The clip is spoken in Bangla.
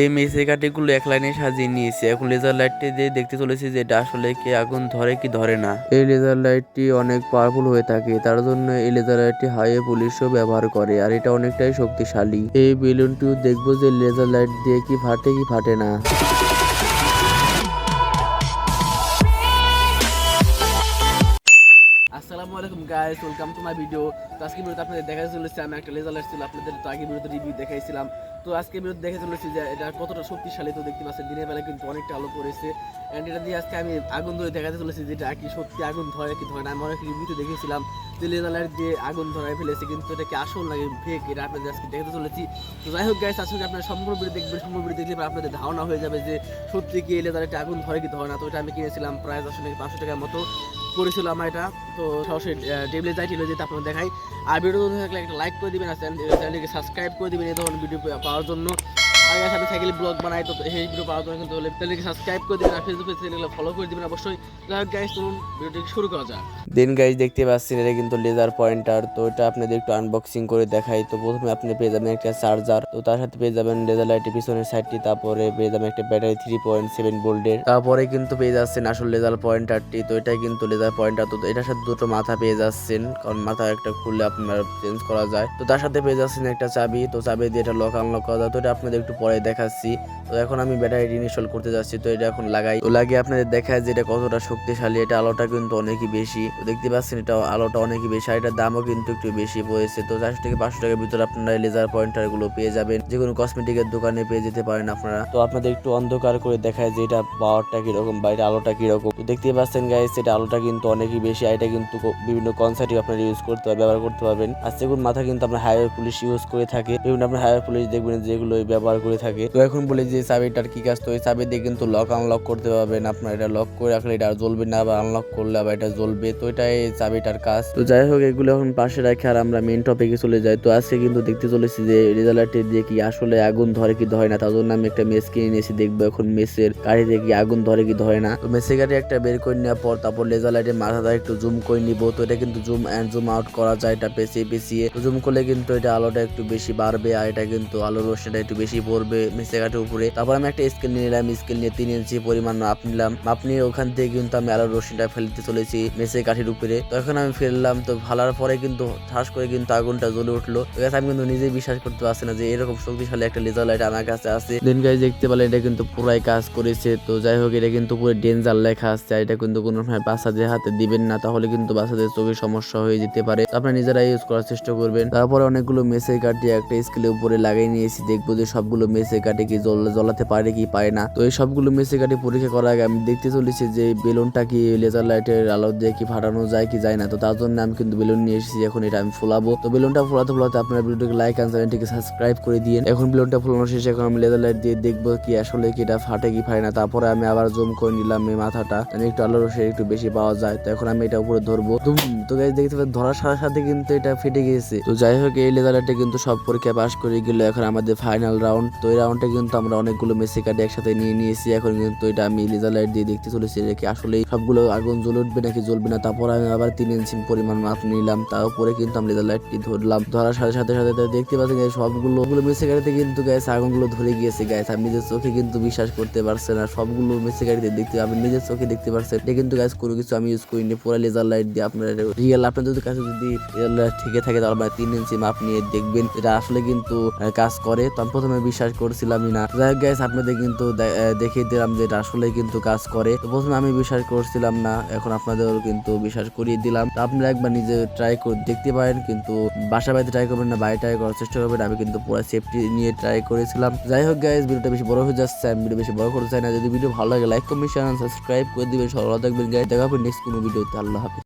এই মেসে কাঠিগুলো এক লাইনে সাজিয়ে নিয়েছে। এখন লেজার লাইটটি দিয়ে দেখতে চলেছি যে এটা আসলে কি আগুন ধরে কি ধরে না। এই লেজার লাইটটি অনেক পাওয়ারফুল হয়ে থাকে, তার জন্য এই লেজার লাইটটি হাইয়ে পুলিশও ব্যবহার করে, আর এটা অনেকটাই শক্তিশালী। এই বেলুনটিও দেখব যে লেজার লাইট দিয়ে কি ফাটে কি ফাটে না। আসসালামু আলাইকুম guys welcome to my video তো আজকে ভিডিওতে আপনাদের দেখা চলেছে, আমি একটা লেজার ছিল, আপনাদের তো আগে ভিডিওতে রিভিউ দেখাইছিলাম। তো আজকে ভিডিওতে দেখে চলেছি যে এটা কতটা শক্তিশালী, তো দেখতে পাচ্ছেন দিনের বেলা কিন্তু অনেকটা আলো পড়েছে। অ্যান্ড এটা দিয়ে আজকে আমি আগুন ধরে দেখাতে চলেছি যেটা কি সত্যি আগুন ধরে কি ধরে না। আমি অনেক রিভিউতে দেখেছিলাম যে লেজার লাইট দিয়ে আগুন ধরায় ফেলেছে, কিন্তু এটা কি আসল লাগে ফেক এটা আপনাদের আজকে দেখাতে চলেছি। তো যাই হোক গাইস আসলে আপনারা সম্পূর্ণ ভিডিও দেখবেন, সম্পূর্ণ ভিডিও দেখলে আপনাদের ধারণা হয়ে যাবে যে সত্যি কি লেজার লাইটে আগুন ধরে কি ধরে না। তো এটা আমি কিনেছিলাম প্রায় আসলে পাঁচশো টাকার মতো। পড়েছিল আমার এটা। তো সরাসরি টেবিলে যাই ছিল যেতে আপনার দেখাই। আর ভিডিও থাকলে একটা লাইক করে দিবেন আর চ্যানেলটিকে সাবস্ক্রাইব করে দিবেন এই ধরনের ভিডিও পাওয়ার জন্য। আর guys, আমি সাইকেল ব্লগ বানাই তো সেই ভিডিও পাওয়ার জন্য কিন্তু চ্যানেলটিকে সাবস্ক্রাইব করে দিবেন আর ফেসবুক চ্যানেলগুলো ফলো করে দিবেন অবশ্যই। যাই হোক গাইজ চলুন ভিডিওটি শুরু করা যাক। দেন গাইজ দেখতে পাচ্ছেন, এটা কিন্তু লেজার পয়েন্টার তো এটা আপনাদের একটু আনবক্সিং করে দেখাই। তো প্রথমে আপনি পেয়ে যাবেন একটা চার্জার তো তার সাথে পেয়ে যাবেন লেজার লাইটের পিছনের সাইডটি তারপরে পেয়ে যাবেন একটা ব্যাটারি থ্রি পয়েন্ট সেভেন ভোল্টের তারপরে কিন্তু পেয়ে যাচ্ছেন আসল লেজার পয়েন্টারটি তো এটাই কিন্তু লেজার পয়েন্টার তো এটার সাথে দুটো মাথা পেয়ে যাচ্ছেন, কারণ মাথা একটা খুললে আপনার চেঞ্জ করা যায়। তো তার সাথে পেয়ে যাচ্ছেন একটা চাবি, তো চাবি দিয়ে এটা লক আনলক করা যায়। তো এটা আপনাদের একটু পরে দেখাচ্ছি। তো এখন আমি ব্যাটারি ইনস্টল করতে যাচ্ছি, তো এটা এখন লাগাই। তো লাগিয়ে আপনাদের দেখায় যে এটা কতটা শক্তিশালী, এটা আলোটা কিন্তু অনেকই বেশি। তো দেখতে পাচ্ছেন এটা আলোটা অনেকই বেশি, আর এটার দামও কিন্তু একটু বেশি পড়েছে। তো চারশো থেকে পাঁচশো টাকার ভিতরে আপনারা লেজার পয়েন্টারগুলো পেয়ে যাবেন। যে কোনো কসমেটিকের দোকানে পেয়ে যেতে পারেন আপনারা। তো আপনাদের একটু অন্ধকার করে দেখায় যে এটা পাওয়ারটা কীরকম বা এটা আলোটা কীরকম। তো দেখতে পাচ্ছেন গাইস এটা আলোটা কিন্তু অনেকই বেশি, আর এটা কিন্তু বিভিন্ন কনসার্টে আপনারা ইউজ করতে পারবেন ব্যবহার করতে পারবেন। আর সেগুন মাথা কিন্তু আপনার হাইওয়ে পুলিশ ইউজ করে থাকে। বিভিন্ন আপনার হাইওয়ে পুলিশ দেখবেন যেগুলো ব্যবহার করে থাকে। তো এখন বলে যে চাবিটার কি কাজ? তো এই চাবি দিয়ে কিন্তু লক আনলক করতে পারবেন। আপনার এটা লক করে রাখলে এটা জ্বলবে না বা আনলক করলে আবার এটা জ্বলবে। তো এই চাবিটার কাজ। তো যাই হোক, এগুলো এখন পাশে রাখে আর আমরা মেন টপিকে চলে যাই। তো আজকে কিন্তু দেখতে চলেছি যে রেজাল্টের দিয়ে কি আসলে আগুন ধরে কি ধরে না। তার জন্য আমি একটা মেস কিনে নিয়েছি, দেখব এখন মেসের গাড়িতে কি আগুন ধরে কি ধরে না। তো মেসের গাড়ি একটা বের করে নেওয়ার পর তারপর লেজার মাথাটা একটু জুম করে নিব। তো এটা কিন্তু জুম অ্যান্ড জুম আউট করা যায়, এটা পেঁচিয়ে পেঁচিয়ে। জুম করলে কিন্তু এটা আলোটা একটু বেশি বাড়বে আর এটা কিন্তু আলোর রোশনিটা একটু বেশি পড়বে মেসে কাঠের উপরে। তারপর আমি একটা স্কেল নিয়ে নিলাম স্কেল নিয়ে তিন ইঞ্চি পরিমাণ মাপ নিলাম। মাপ নিয়ে ওখান থেকে কিন্তু আমি আলোর রোশনিটা ফেলতে চলেছি। মেসে কাঠির উপরে। তখন আমি ফেললাম তো ফালার পরে কিন্তু ঠাস করে কিন্তু আগুনটা জ্বলে উঠল। আমি কিন্তু নিজেই বিশ্বাস করতে পারছি না যে এরকম শক্তিশালী একটা লেজার লাইট আমার কাছে আছে। দেন গাইজ দেখতে পেলে এটা কিন্তু পুরাই কাজ করেছে। তো যাই হোক, এটা কিন্তু পুরো ডেঞ্জার লেখা আর এটা কিন্তু কোনো সময় বাচ্চাদের হাতে দিবেন না, তাহলে কিন্তু বাচ্চাদের চোখের সমস্যা হয়ে যেতে পারে। আপনারা নিজেরা ইউজ করার চেষ্টা করবেন। তারপরে অনেকগুলো মেসে কাটি, একটা স্কেলের উপরে লাগিয়ে নিয়েছি। দেখব যে সবগুলো মেসে কাটে কি জ্বল- জ্বলাতে পারে কি পারে না। তো এই সবগুলো মেসে কাটি পরীক্ষা করার আগে আমি দেখতে চলেছি যে বেলুনটা কি লেজার লাইটের আলো দিয়ে কি ফাটানো যায় কি যায় না। তো তার জন্য আমি কিন্তু বেলুন নিয়ে এসেছি, এখন এটা আমি ফুলাবো। তো বেলুনটা ফুলাতে ফুলাতে আপনারা ভিডিওটিকে লাইক আর চ্যানেলটিকে সাবস্ক্রাইব করে দিয়ে এখন বেলুনটা ফুলানো শেষে এখন আমি লেজার লাইট দিয়ে দেখব কি আসলে কি এটা ফাটে কি ফাটে না। তারপরে আমি আবার জুম করে নিলাম এই মাথাটা। যেন একটু আলোর রোশনি একটু বেশি পাওয়া যায়। তো এখন আমি এটা উপরে ধরবো। তো গাইজ দেখতে পাচ্ছেন, ধরার সাথে সাথে কিন্তু এটা ফেটে গিয়েছে। তো যাই হোক, এই লেজার লাইটটা কিন্তু সব পরীক্ষা পাস করে গেল। এখন আমাদের ফাইনাল রাউন্ড তো এই রাউন্ডে কিন্তু আমরা অনেকগুলো মেসি কার্ড একসাথে নিয়ে নিয়েছি। এখন কিন্তু এটা আমি লেজার লাইট দিয়ে দেখতে চলেছি যে কি আসলে সবগুলো আগুন জ্বলে উঠবে নাকি জ্বলবে না। তারপর আমি আবার তিন ইঞ্চি পরিমাণ মাপ নিলাম, তার উপরে কিন্তু আমি লেজার লাইটটি ধরলাম, ধরার সাথে সাথে সাথে দেখতে পাচ্ছেন যে সবগুলো ওগুলো মেসি গাড়িতে কিন্তু গ্যাস আগুনগুলো ধরে গিয়েছে গ্যাস আমি নিজের চোখে কিন্তু বিশ্বাস করতে পারছেন আর সবগুলো মেসি গাড়িতে দেখতে আমি নিজের চোখে দেখতে পারছেন, এটা কিন্তু গ্যাস কোনো কিছু আমি ইউজ করিনি, পুরো লেজার লাইট দিয়ে আপনার রিয়েল আপনার যদি কাছে যদি রিয়েল লাইট ঠিকই থাকে, তাহলে আপনারা তিন ইঞ্চি মাপ নিয়ে দেখবেন, এটা আসলে কিন্তু কাজ করে, তো আমি প্রথমে বিশ্বাস করছিলামই না, যাই হোক গ্যাস আপনাদের কিন্তু দেখিয়ে দিলাম যে এটা আসলে কিন্তু কাজ করে, তো প্রথমে আমি বিশ্বাস করছিলাম না, এখন আপনাদের কিন্তু বিশ্বাস করিয়ে দিলাম। তো আপনারা একবার নিজে ট্রাই করে দেখতে পারেন, কিন্তু বাসা বাড়িতে ট্রাই করবেন না বাইরে ট্রাই করার চেষ্টা করবেন। আমি কিন্তু পুরো সেফটি নিয়ে ট্রাই করেছিলাম। যাই হোক গাইজ ভিডিওটা বেশি বড় হয়ে যাচ্ছে, আমি ভিডিও বেশি বড় করতে চাই না। যদি ভিডিও ভালো লাগে লাইক কমেন্ট শেয়ার সাবস্ক্রাইব করে দিবেন। সবাই থাকবেন গাইজ দেখা হবে নেক্সট কোনো ভিডিওতে আল্লাহ হাফিজ।